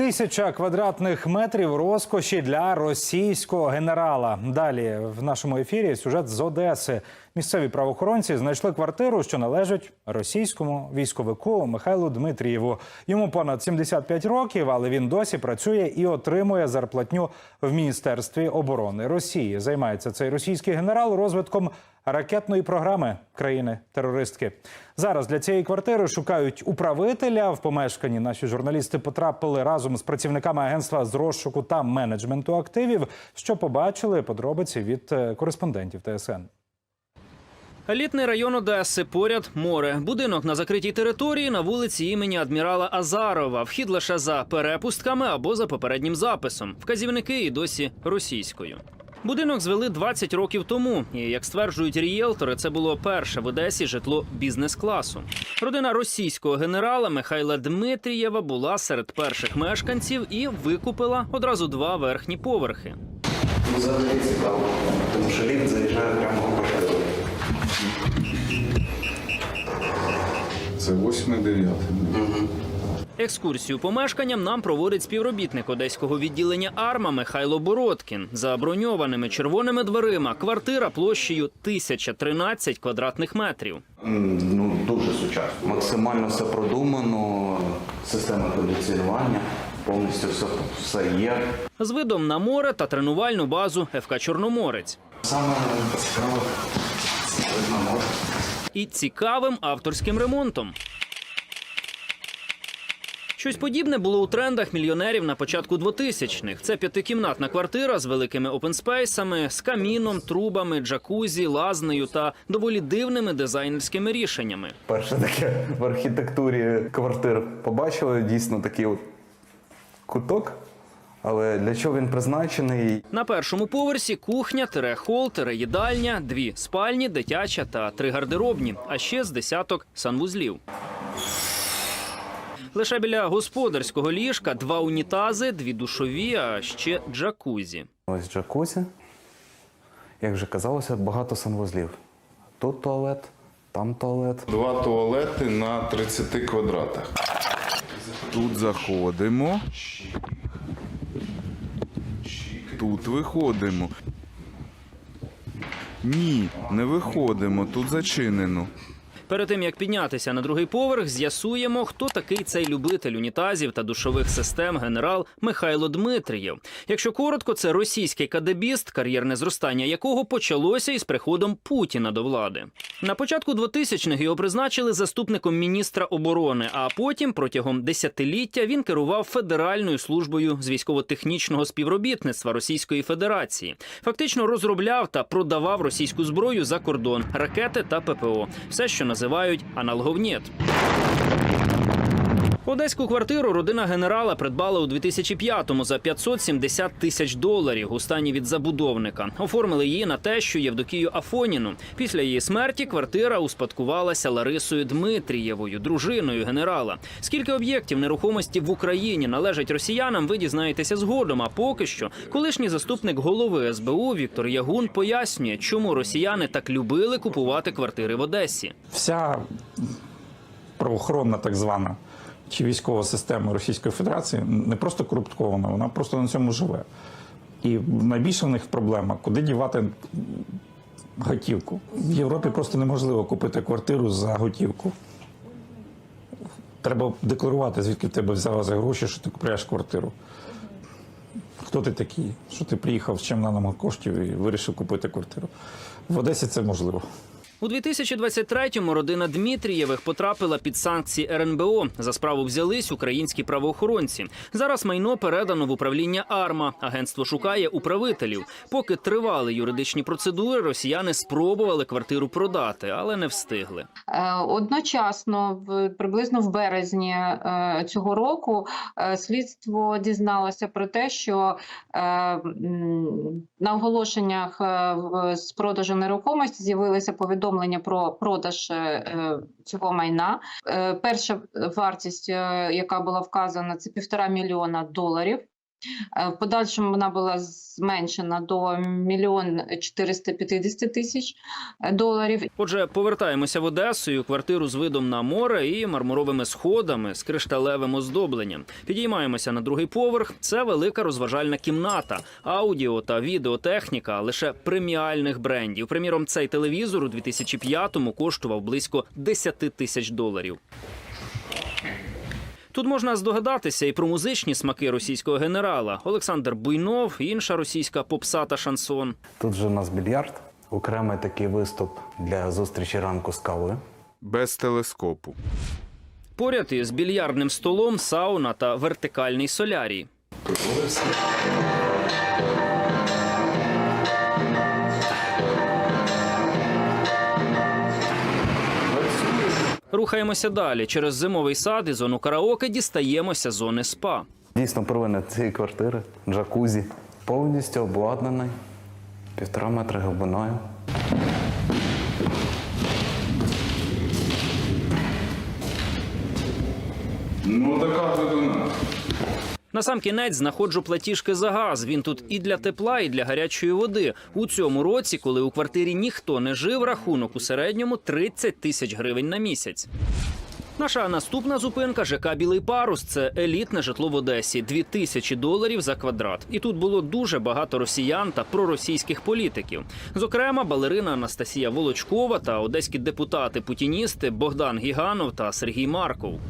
Тисяча квадратних метрів розкоші для російського генерала. Далі в нашому ефірі сюжет з Одеси. Місцеві правоохоронці знайшли квартиру, що належить російському військовику Михайлу Дмитрієву. Йому понад 75 років, але він досі працює і отримує зарплатню в міністерстві оборони Росії. Займається цей російський генерал розвитком ракетної програми країни-терористки. Зараз для цієї квартири шукають управителя. В помешканні наші журналісти потрапили разом з працівниками агентства з розшуку та менеджменту активів. Що побачили подробиці від е, кореспондентів ТСН. Елітний район Одеси, поряд море. Будинок на закритій території на вулиці імені адмірала Азарова. Вхід лише за перепустками або за попереднім записом. Вказівники і досі російською. Будинок звели 20 років тому, і як стверджують рієлтори, це було перше в Одесі житло бізнес-класу. Родина російського генерала Михайла Дмитрієва була серед перших мешканців і викупила одразу два верхні поверхи. Взагалі цікаво, тому що ліфт заїжджає прямо в. Це 8-9. Екскурсію помешканням нам проводить співробітник одеського відділення Арма Михайло Бородкін. За броньованими червоними дверима квартира площею 1013 квадратних метрів. Ну, дуже сучасно. Максимально все продумано, система кондиціювання, повністю все, все є. З видом на море та тренувальну базу ФК Чорноморець. Саме цікаве. І цікавим авторським ремонтом. Щось подібне було у трендах мільйонерів на початку 2000-х. Це п'ятикімнатна квартира з великими опенспейсами, з каміном, трубами, джакузі, лазнею та доволі дивними дизайнерськими рішеннями. Перше таке в архітектурі квартир побачили дійсно такий от куток. Але для чого він призначений? На першому поверсі кухня, тире хол, тире їдальня, дві спальні, дитяча та три гардеробні, а ще з десяток санвузлів. Лише біля господарського ліжка два унітази, дві душові, а ще джакузі. Ось джакузі. Як вже казалося, багато санвузлів. Тут туалет, там туалет. Два туалети на 30 квадратах. Тут заходимо. Тут виходимо. Ні, не виходимо. Тут зачинено. Перед тим як піднятися на другий поверх, з'ясуємо, хто такий цей любитель унітазів та душових систем генерал Михайло Дмитрієв. Якщо коротко, це російський кадебіст, кар'єрне зростання якого почалося із приходом Путіна до влади. На початку 2000-х його призначили заступником міністра оборони. А потім, протягом десятиліття, він керував Федеральною службою з військово-технічного співробітництва Російської Федерації. Фактично розробляв та продавав російську зброю за кордон, ракети та ППО. Все, що називають аналоговнєт. Одеську квартиру родина генерала придбала у 2005-му за 570 тисяч доларів у стані від забудовника. Оформили її на тещу Євдокію Афоніну. Після її смерті квартира успадкувалася Ларисою Дмитрієвою, дружиною генерала. Скільки об'єктів нерухомості в Україні належать росіянам, ви дізнаєтеся згодом. А поки що, колишній заступник голови СБУ Віктор Ягун пояснює, чому росіяни так любили купувати квартири в Одесі. вся правоохоронна так звана чи військова система Російської Федерації не просто корумптована, вона просто на цьому живе. І найбільша в них проблема, куди дівати готівку. В Європі просто неможливо купити квартиру за готівку. Треба декларувати, звідки в тебе взялися гроші, що ти купуєш квартиру. Хто ти такий? Що ти приїхав з чим нам коштів і вирішив купити квартиру? В Одесі це можливо. У 2023-му родина Дмитрієвих потрапила під санкції РНБО. За справу взялись українські правоохоронці. Зараз майно передано в управління АРМА. Агентство шукає управителів. Поки тривали юридичні процедури, росіяни спробували квартиру продати, але не встигли. Е, Одночасно, приблизно в березні е, цього року, е, слідство дізналося про те, що на оголошеннях з продажу нерухомості з'явилися повідомлення про продаж е, цього майна. Е, Перша вартість, е, яка була вказана, це півтора мільйона доларів. Е, В подальшому вона була зменшена до мільйон 450 тисяч е, доларів. Отже, повертаємося в Одесу і квартиру з видом на море і мармуровими сходами з кришталевим оздобленням. Підіймаємося на другий поверх. Це велика розважальна кімната, аудіо та відеотехніка лише преміальних брендів. Приміром, цей телевізор у 2005-му коштував близько 10 тисяч доларів. Тут можна здогадатися і про музичні смаки російського генерала Олександр Буйнов, інша російська попса та шансон. Тут же у нас більярд, окремий такий виступ для зустрічі ранку з кавою. Без телескопу. Поряд із більярдним столом, сауна та вертикальний солярій. Рухаємося далі. Через зимовий сад і зону караоке дістаємося зони спа. Дійсно, провина цієї квартири, джакузі, повністю обладнаний, півтора метра глибиною. Ну така глибина. Насамкінець знаходжу платіжки за газ. Він тут і для тепла, і для гарячої води. У цьому році, коли у квартирі ніхто не жив, рахунок у середньому 30 тисяч гривень на місяць. Наша наступна зупинка ЖК Білий Парус. Це елітне житло в Одесі. Дві тисячі доларів за квадрат. І тут було дуже багато росіян та проросійських політиків. Зокрема, балерина Анастасія Волочкова та одеські депутати-путіністи Богдан Гіганов та Сергій Марков.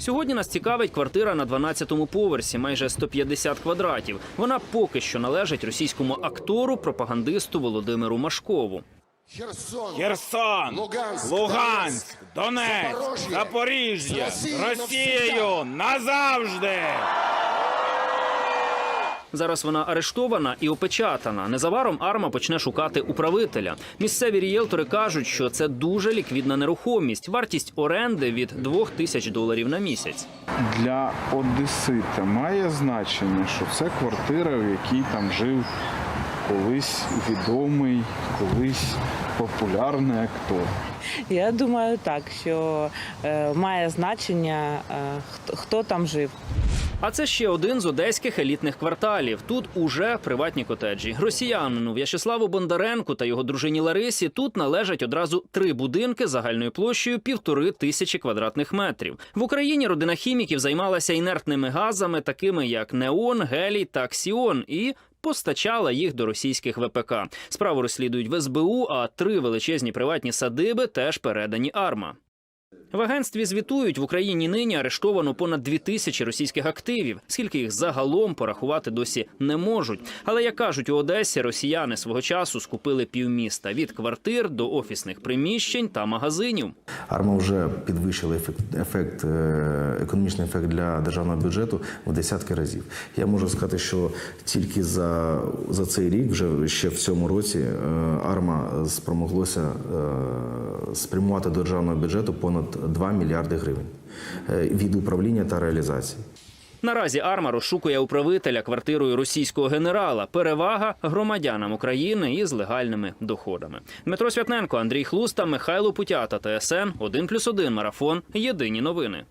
Сьогодні нас цікавить квартира на 12-му поверсі, майже 150 квадратів. Вона поки що належить російському актору, пропагандисту Володимиру Машкову. Херсон, Херсон, Луганськ, Луганськ, Донецьк, Запоріжжя, Росією Росією назавжди. Зараз вона арештована і опечатана. Незабаром Арма почне шукати управителя. Місцеві рієлтори кажуть, що це дуже ліквідна нерухомість. Вартість оренди від 2 тисяч доларів на місяць. Для одесита має значення, що це квартира, в якій там жив колись відомий, колись популярний актор. Я думаю, так, що е, має значення, е, хто, хто там жив. А це ще один з одеських елітних кварталів. Тут уже приватні котеджі. Росіянину В'ячеславу Бондаренку та його дружині Ларисі тут належать одразу три будинки загальною площею півтори тисячі квадратних метрів. В Україні родина хіміків займалася інертними газами, такими як неон, гелій та ксіон, і постачала їх до російських ВПК. Справу розслідують в СБУ, а три величезні приватні садиби теж передані АРМА. В агентстві звітують, в Україні нині арештовано понад дві тисячі російських активів. Скільки їх загалом порахувати досі не можуть. Але як кажуть у Одесі, росіяни свого часу скупили півміста від квартир до офісних приміщень та магазинів. Арма вже підвищила ефект, ефект е, економічний ефект для державного бюджету в десятки разів. Я можу сказати, що тільки за, за цей рік, вже ще в цьому році, е, Арма спромоглося е, спрямувати до державного бюджету понад 2 мільярди гривень е, від управління та реалізації. Наразі Арма розшукує управителя квартирою російського генерала. Перевага громадянам України із легальними доходами. Дмитро Святненко, Андрій Хлуста, Михайло Путята, ТСН 1+,1 Марафон. Єдині новини.